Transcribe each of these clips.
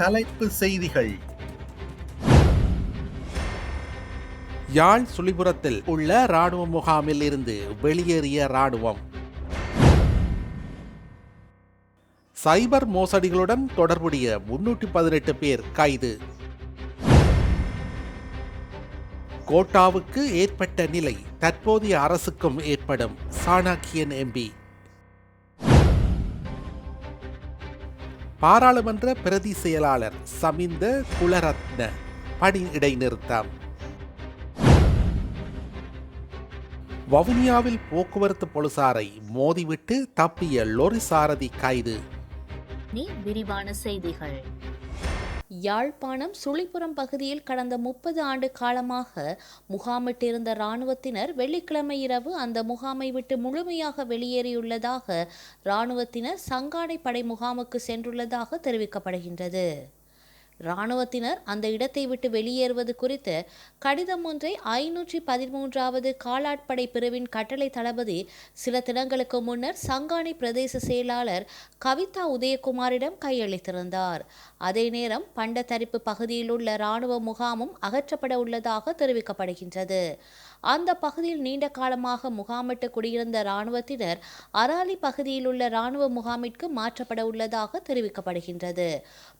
தலைப்பு செய்திகள். யாழ் சுழிபுரத்தில் உள்ள ராணுவ முகாமில் இருந்து வெளியேறிய ராணுவம் சைபர் மோசடிகளுடன் தொடர்புடைய முன்னூற்றி பதினெட்டு பேர் கைது. கோட்டாவுக்கு ஏற்பட்ட நிலை தற்போதைய அரசுக்கும் ஏற்படும். சாணாக்கியன் எம்பி பாராளுமன்ற பிரதி செயலாளர் சமிந்த குலரத்ன பணி இடைநிறுத்தம். வவுனியாவில் போக்குவரத்து போலீசாரை மோதிவிட்டு தப்பிய லொரி சாரதி கைது. விரிவான செய்திகள். யாழ்ப்பாணம் சுழிப்புரம் பகுதியில் கடந்த முப்பது ஆண்டு காலமாக முகாமிட்டிருந்த இராணுவத்தினர் வெள்ளிக்கிழமை இரவு அந்த முகாமை விட்டு முழுமையாக வெளியேறியுள்ளதாக இராணுவத்தினர் சங்காடை படை முகாமுக்கு சென்றுள்ளதாக தெரிவிக்கப்படுகின்றது. இராணுவத்தினர் அந்த இடத்தை விட்டு வெளியேறுவது குறித்து கடிதம் ஒன்றை ஐநூற்றி பதிமூன்றாவது காலாட்படை பிரிவின் கட்டளை தளபதி சில தினங்களுக்கு முன்னர் சங்கானை பிரதேச செயலாளர் கவிதா உதயகுமாரிடம் கையளித்திருந்தார். அதே நேரம் பண்டத்தரிப்பு பகுதியில் உள்ள இராணுவ முகாமும் அகற்றப்பட உள்ளதாக தெரிவிக்கப்படுகின்றது. அந்த பகுதியில் நீண்ட காலமாக முகாமிட்டு குடியிருந்த இராணுவத்தினர் அராலி பகுதியில் உள்ள இராணுவ முகாமிற்கு மாற்றப்பட உள்ளதாக தெரிவிக்கப்படுகின்றது.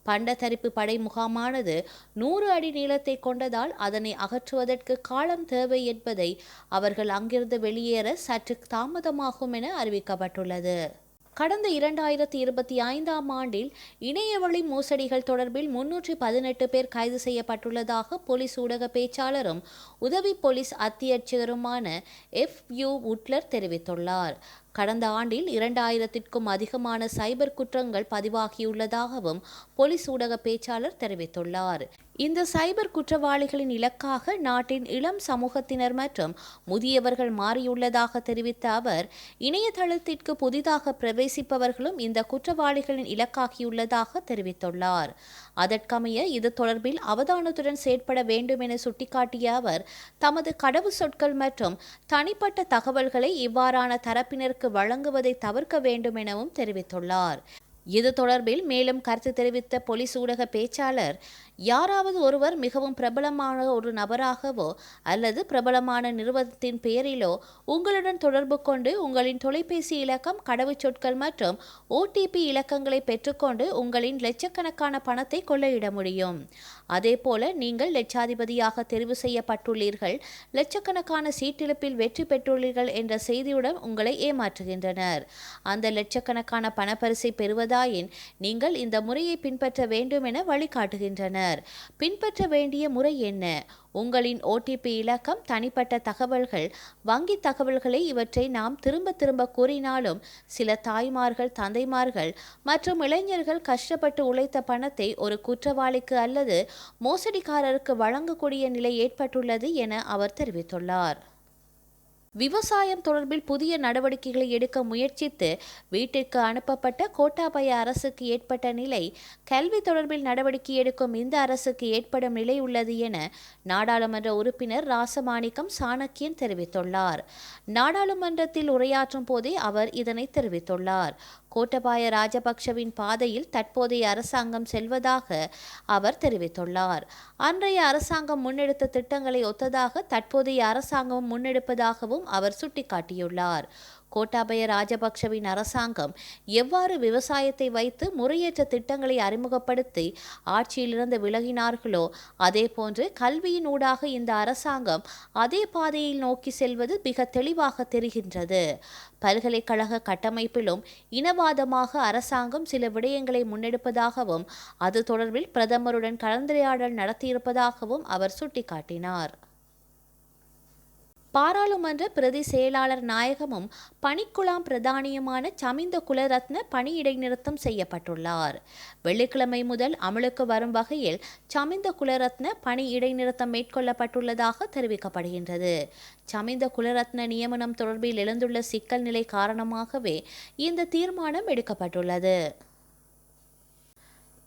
பண்டத்தரிப்பு படை முகாமானது நூறு அடி நீளத்தை கொண்டதால் அதனை அகற்றுவதற்கு காலம் தேவை என்பதை அவர்கள் அங்கிருந்து வெளியேற சற்று தாமதமாகும் என அறிவிக்கப்பட்டுள்ளது. கடந்த இரண்டாயிரத்தி இருபத்தி ஐந்தாம் ஆண்டில் இணையவழி மோசடிகள் தொடர்பில் முன்னூற்றி பதினெட்டு பேர் கைது செய்யப்பட்டுள்ளதாக போலீஸ் ஊடக பேச்சாளரும் உதவி போலீஸ் அத்தியட்சகருமான எஃப் யூ உட்லர் தெரிவித்துள்ளார். கடந்த ஆண்டில் இரண்டாயிரத்திற்கும் அதிகமான சைபர் குற்றங்கள் பதிவாகியுள்ளதாகவும் போலீஸ் ஊடக பேச்சாளர் தெரிவித்துள்ளார். இந்த சைபர் குற்றவாளிகளின் இலக்காக நாட்டின் இளம் சமூகத்தினர் மற்றும் முதியவர்கள் மாறியுள்ளதாக தெரிவித்த அவர் இணையதளத்திற்கு புதிதாக பிரவேசிப்பவர்களும் இந்த குற்றவாளிகளின் இலக்காகியுள்ளதாக தெரிவித்துள்ளார். அதற்கமைய இது தொடர்பில் அவதானத்துடன் செயற்பட வேண்டும் என சுட்டிக்காட்டிய அவர் தமது கடவு சொற்கள் மற்றும் தனிப்பட்ட தகவல்களை இவ்வாறான தரப்பினர் அரசுக்கு வழங்குவதை தவிர்க்க வேண்டும் எனவும் தெரிவித்துள்ளார். இது தொடர்பில் மேலும் கருத்து தெரிவித்த பொலிஸ் ஊடக பேச்சாளர் யாராவது ஒருவர் மிகவும் பிரபலமான ஒரு நபராகவோ அல்லது பிரபலமான நிறுவனத்தின் பெயரிலோ உங்களுடன் தொடர்பு கொண்டு உங்களின் தொலைபேசி இலக்கம் கடவுச்சொற்கள் மற்றும் ஓடிபி இலக்கங்களை பெற்றுக்கொண்டு உங்களின் லட்சக்கணக்கான பணத்தை கொள்ளையிட முடியும். அதேபோல நீங்கள் லட்சாதிபதியாக தெரிவு செய்யப்பட்டுள்ளீர்கள். லட்சக்கணக்கான சீட்டிழப்பில் வெற்றி பெற்றுள்ளீர்கள் என்ற செய்தியுடன் உங்களை ஏமாற்றுகின்றனர். அந்த லட்சக்கணக்கான பணப்பரிசை பெறுவதாயின் நீங்கள் இந்த முறையை பின்பற்ற வேண்டும் என வழிகாட்டுகின்றனர். பின்பற்ற வேண்டிய முறை என்ன? உங்களின் ஓடிபி இலக்கம் தனிப்பட்ட தகவல்கள் வங்கி தகவல்களை இவற்றை நாம் திரும்ப திரும்ப கூறினாலும் சில தாய்மார்கள் தந்தைமார்கள் மற்றும் இளைஞர்கள் கஷ்டப்பட்டு உழைத்த பணத்தை ஒரு குற்றவாளிக்கு அல்லது மோசடிக்காரருக்கு வழங்கக்கூடிய நிலை ஏற்பட்டுள்ளது என அவர் தெரிவித்துள்ளார். விவசாயம் தொடர்பில் புதிய நடவடிக்கைகளை எடுக்க முயற்சித்து வீட்டிற்கு அனுப்பப்பட்ட கோட்டாபய அரசுக்கு ஏற்பட்ட நிலை கல்வி தொடர்பில் நடவடிக்கை எடுக்கும் இந்த அரசுக்கு ஏற்படும் நிலை உள்ளது என நாடாளுமன்ற உறுப்பினர் ராசமாணிக்கம் சாணக்கியன் தெரிவித்துள்ளார். நாடாளுமன்றத்தில் உரையாற்றும் போதே அவர் இதனை தெரிவித்துள்ளார். கோட்டபாய ராஜபக்ஷவின் பாதையில் தற்போதைய அரசாங்கம் செல்வதாக அவர் தெரிவித்துள்ளார். அன்றைய அரசாங்கம் முன்னெடுத்த திட்டங்களை ஒத்ததாக தற்போதைய அரசாங்கம் முன்னெடுப்பதாகவும் அவர் சுட்டிக்காட்டியுள்ளார். கோட்டாபய ராஜபக்ஷவின் அரசாங்கம் எவ்வாறு விவசாயத்தை வைத்து முறையற்ற திட்டங்களை அறிமுகப்படுத்தி ஆட்சியிலிருந்து விலகினார்களோ அதேபோன்று கல்வியினூடாக இந்த அரசாங்கம் அதே பாதையில் நோக்கி செல்வது மிக தெளிவாக தெரிகின்றது. பல்கலைக்கழக கட்டமைப்பிலும் இனவாதமாக அரசாங்கம் சில விடயங்களை முன்னெடுப்பதாகவும் அது தொடர்பில் பிரதமருடன் கலந்துரையாடல் நடத்தியிருப்பதாகவும் அவர் சுட்டிக்காட்டினார். பாராளுமன்ற பிரதி செயலாளர் நாயகமும் பணிக்குழாம் பிரதானியுமான சமிந்த குலரத்ன பணி இடைநிறுத்தம் செய்யப்பட்டுள்ளார். வெள்ளிக்கிழமை முதல் அமலுக்கு வரும் வகையில் சமிந்த குலரத்ன பணி இடைநிறுத்தம் மேற்கொள்ளப்பட்டுள்ளதாக தெரிவிக்கப்படுகின்றது. சமிந்த குலரத்ன நியமனம் தொடர்பில் எழுந்துள்ள சிக்கல் நிலை காரணமாகவே இந்த தீர்மானம் எடுக்கப்பட்டுள்ளது.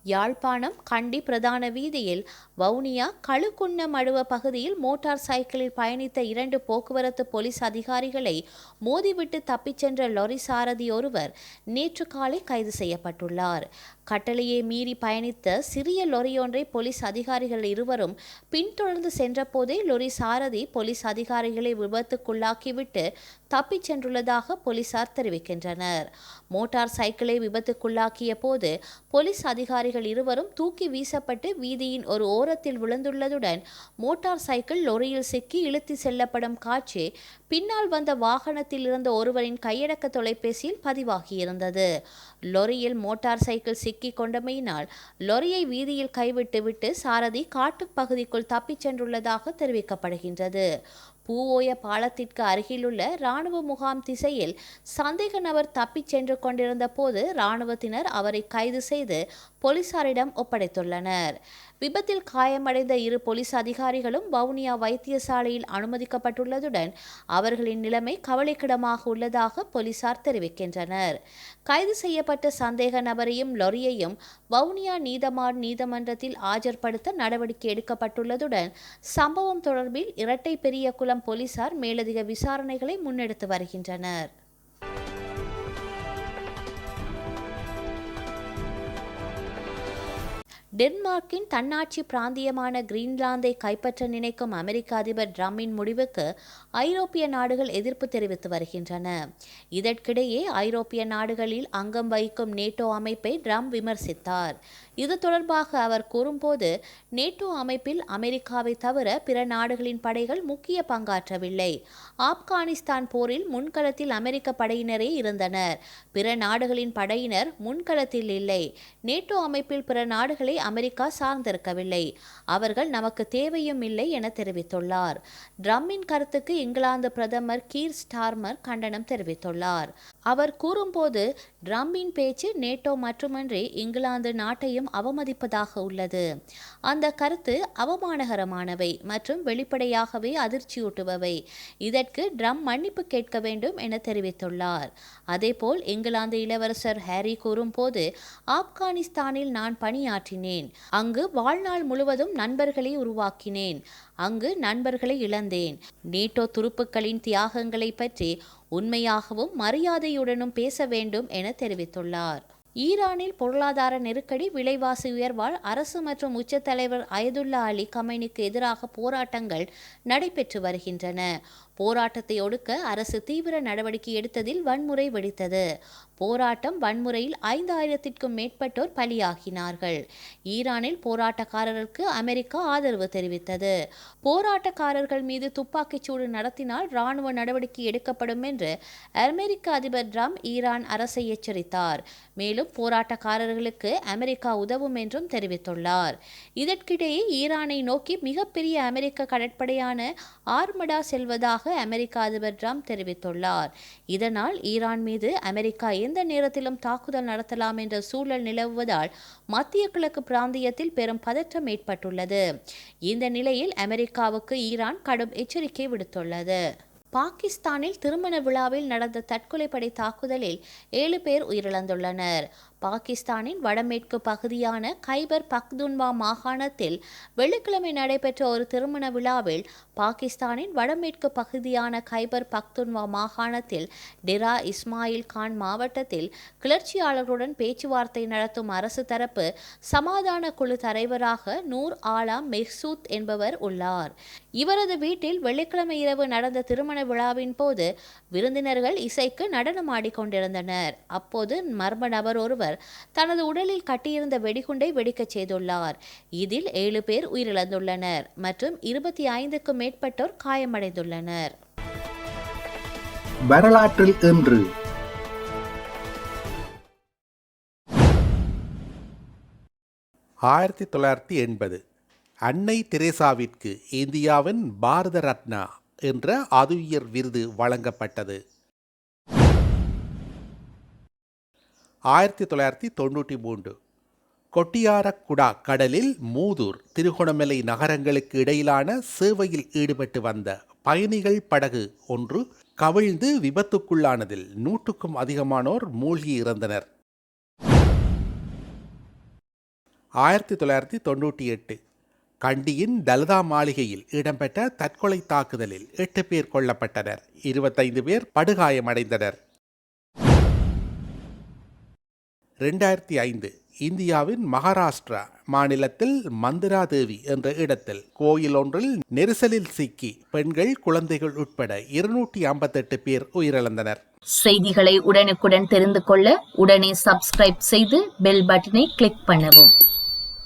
யாழ்ப்பாணம் கண்டி பிரதான வீதியில் வவுனியா களுக்குன்ன மடுவ பகுதியில் மோட்டார் சைக்கிளில் பயணித்த இரண்டு போக்குவரத்து போலீஸ் அதிகாரிகளை மோதிவிட்டு தப்பிச் சென்ற லொரி சாரதி ஒருவர் நேற்று காலை கைது செய்யப்பட்டுள்ளார். கட்டளையை மீறி பயணித்த சிறிய லொரியொன்றை போலீஸ் அதிகாரிகள் இருவரும் பின்தொடர்ந்து சென்றபோதே லொரி சாரதி போலீஸ் அதிகாரிகளை விபத்துக்குள்ளாக்கிவிட்டு தப்பிச் சென்றுள்ளதாக போலீசார் தெரிவிக்கின்றனர். மோட்டார் சைக்கிளை விபத்துக்குள்ளாக்கிய போது போலீஸ் அதிகாரிகள் இருவரும் தூக்கி வீசப்பட்டு வீதியின் ஒரு ஓரத்தில் விழுந்துள்ளதுடன் மோட்டார் சைக்கிள் லொரியில் சிக்கி இழுத்து செல்லப்படும் காட்சி பின்னால் வந்த வாகனத்தில் இருந்த ஒருவரின் கையடக்க தொலைபேசியில் பதிவாகியிருந்தது. லொரியில் மோட்டார் சைக்கிள் சிக்கி கொண்டமையினால் லொரியை வீதியில் கைவிட்டுவிட்டு சாரதி காட்டுப் பகுதிக்குள் தப்பிச் சென்றுள்ளதாக தெரிவிக்கப்படுகின்றது. பூவோய பாலத்திற்கு அருகிலுள்ள இராணுவ முகாம் திசையில் சந்தேக நபர் தப்பிச் சென்று கொண்டிருந்த போது இராணுவத்தினர் அவரை கைது செய்து போலீசாரிடம் ஒப்படைத்துள்ளனர். விபத்தில் காயமடைந்த இரு போலீஸ் அதிகாரிகளும் வவுனியா வைத்தியசாலையில் அனுமதிக்கப்பட்டுள்ளதுடன் அவர்களின் நிலைமை கவலைக்கிடமாக உள்ளதாக போலீசார் தெரிவிக்கின்றனர். கைது செய்யப்பட்ட சந்தேக நபரையும் லொரியையும் வவுனியா நீதமான் நீதிமன்றத்தில் ஆஜர்படுத்த நடவடிக்கை எடுக்கப்பட்டுள்ளதுடன் சம்பவம் தொடர்பில் இரட்டை பெரியகுளம் போலீசார் மேலதிக விசாரணைகளை முன்னெடுத்து வருகின்றனர். டென்மார்க்கின் தன்னாட்சி பிராந்தியமான கிரீன்லாந்தை கைப்பற்ற நினைக்கும் அமெரிக்க அதிபர் ட்ரம்மின் முடிவுக்கு ஐரோப்பிய நாடுகள் எதிர்ப்பு தெரிவித்து வருகின்றன. இதற்கிடையே ஐரோப்பிய நாடுகளில் அங்கம் வகிக்கும் நேட்டோ அமைப்பை ட்ரம் விமர்சித்தார். இது தொடர்பாக அவர் கூறும்போது நேட்டோ அமைப்பில் அமெரிக்காவை தவிர பிற நாடுகளின் படைகள் முக்கிய பங்காற்றவில்லை. ஆப்கானிஸ்தான் போரில் முன்களத்தில் அமெரிக்க படையினரே இருந்தனர். பிற நாடுகளின் படையினர் முன்களத்தில் இல்லை. நேட்டோ அமைப்பில் பிற நாடுகளை அமெரிக்கா சார்ந்திருக்கவில்லை. அவர்கள் நமக்கு தேவையும் இல்லை என தெரிவித்துள்ளார். ட்ரம்மின் கருத்துக்கு இங்கிலாந்து பிரதமர் கீர் ஸ்டார்மர் கண்டனம் தெரிவித்துள்ளார். அவர் கூறும்போது ட்ரம்மின் பேச்சு நேட்டோ மட்டுமன்றி இங்கிலாந்து நாட்டையும் அவமதிப்பதாக உள்ளது. அந்த கருத்து அவமானகரமானவை மற்றும் வெளிப்படையாகவே அதிர்ச்சியூட்டுபவை. இதற்கு ட்ரம் மன்னிப்பு கேட்க வேண்டும் என தெரிவித்துள்ளார். அதேபோல் இங்கிலாந்து இளவரசர் ஹாரி கூறும்போது ஆப்கானிஸ்தானில் நான் பணியாற்றினேன். அங்கு வாழ்நாள் முழுவதும் நண்பர்களை உருவாக்கினேன். அங்கு நண்பர்களை இழந்தேன். நேட்டோ துருப்புக்களின் தியாகங்களை பற்றி உண்மையாகவும் மரியாதையுடனும் பேச வேண்டும் என தெரிவித்துள்ளார். ஈரானில் பொருளாதார நெருக்கடி விலைவாசி உயர்வால் அரசு மற்றும் உச்ச தலைவர் அயதுல்லா அலி கமைனிக்கு எதிராக போராட்டங்கள் நடைபெற்று வருகின்றன. போராட்டத்தை ஒடுக்க அரசு தீவிர நடவடிக்கை எடுத்ததில் வன்முறை வெடித்தது. போராட்டம் வன்முறையில் ஐந்தாயிரத்திற்கும் மேற்பட்டோர் பலியாகினார்கள். ஈரானில் போராட்டக்காரருக்கு அமெரிக்கா ஆதரவு தெரிவித்தது. போராட்டக்காரர்கள் மீது துப்பாக்கிச்சூடு நடத்தினால் இராணுவ நடவடிக்கை எடுக்கப்படும் என்று அமெரிக்க அதிபர் ட்ரம்ப் ஈரான் அரசை எச்சரித்தார். மேலும் போராட்டக்காரர்களுக்கு அமெரிக்கா உதவும் என்றும் தெரிவித்துள்ளார். இதற்கிடையே ஈரானை நோக்கி மிகப்பெரிய அமெரிக்க கடற்படையான ஆர்மடா செல்வதாக அமெரிக்க அதிபர் ட்ரம்ப் தெரிவித்துள்ளார். இதனால் ஈரான் மீது அமெரிக்கா எந்த நேரத்திலும் தாக்குதல் நடத்தலாம் என்ற சூழல் நிலவுவதால் மத்திய கிழக்கு பிராந்தியத்தில் பெரும் பதற்றம் ஏற்பட்டுள்ளது. இந்த நிலையில் அமெரிக்காவுக்கு ஈரான் கடும் எச்சரிக்கை விடுத்துள்ளது. பாகிஸ்தானில் திருமண விழாவில் நடந்த தற்கொலைப்படை தாக்குதலில் ஏழு பேர் உயிரிழந்துள்ளனர். பாகிஸ்தானின் வடமேற்கு பகுதியான கைபர் பக்துன்வா மாகாணத்தில் வெள்ளிக்கிழமை நடைபெற்ற ஒரு திருமண விழாவில் பாகிஸ்தானின் வடமேற்கு பகுதியான கைபர் பக்துன்வா மாகாணத்தில் டிரா இஸ்மாயில் கான் மாவட்டத்தில் கிளர்ச்சியாளர்களுடன் பேச்சுவார்த்தை நடத்தும் அரசு தரப்பு சமாதான குழு தலைவராக நூர் ஆலாம் மெஹ்சூத் என்பவர் உள்ளார். இவரது வீட்டில் வெள்ளிக்கிழமை இரவு நடந்த திருமண விழாவின் போது விருந்தினர்கள் இசைக்கு நடனமாடிக் கொண்டிருந்தனர். அப்போது மர்ம நபர் ஒருவர் தனது உடலில் கட்டியிருந்த வெடிகுண்டை வெடிக்கச் செய்துள்ளார். இதில் ஏழு பேர் உயிரிழந்துள்ளனர் மற்றும் இருபத்தி ஐந்துக்கும் மேற்பட்டோர் காயமடைந்துள்ளனர். வரலாற்றில் இன்று. ஆயிரத்தி தொள்ளாயிரத்தி எண்பது. அன்னை தெரேசாவிற்கு இந்தியாவின் பாரத ரத்னா என்ற அதுயர் விருது வழங்கப்பட்டது. ஆயிரத்தி தொள்ளாயிரத்தி தொண்ணூற்றி மூன்று. கொட்டியாரக்குடா கடலில் மூதூர் திருகோணமலை நகரங்களுக்கு இடையிலான சேவையில் ஈடுபட்டு வந்த பயணிகள் படகு ஒன்று கவிழ்ந்து விபத்துக்குள்ளானதில் நூற்றுக்கும் அதிகமானோர் மூழ்கி இறந்தனர் ஆயிரத்தி தொள்ளாயிரத்தி தொண்ணூற்றி எட்டு. கண்டியின் தலதா மாளிகையில் இடம்பெற்ற தற்கொலை தாக்குதலில் எட்டு பேர் கொல்லப்பட்டனர். இருபத்தைந்து பேர் படுகாயமடைந்தனர். ரெண்டாயிரத்தி ஐந்து இந்தியாவின் மகாராஷ்டிரா மாநிலத்தில் மந்திரா தேவி என்ற இடத்தில் கோயில் ஒன்றில் நெரிசலில் சிக்கி பெண்கள் குழந்தைகள் உட்பட இருநூற்றி ஐம்பத்தெட்டு பேர் உயிரிழந்தனர். செய்திகளை உடனுக்குடன் தெரிந்து கொள்ள உடனே சப்ஸ்கிரைப் செய்து பெல் பட்டனை கிளிக் பண்ணவும்.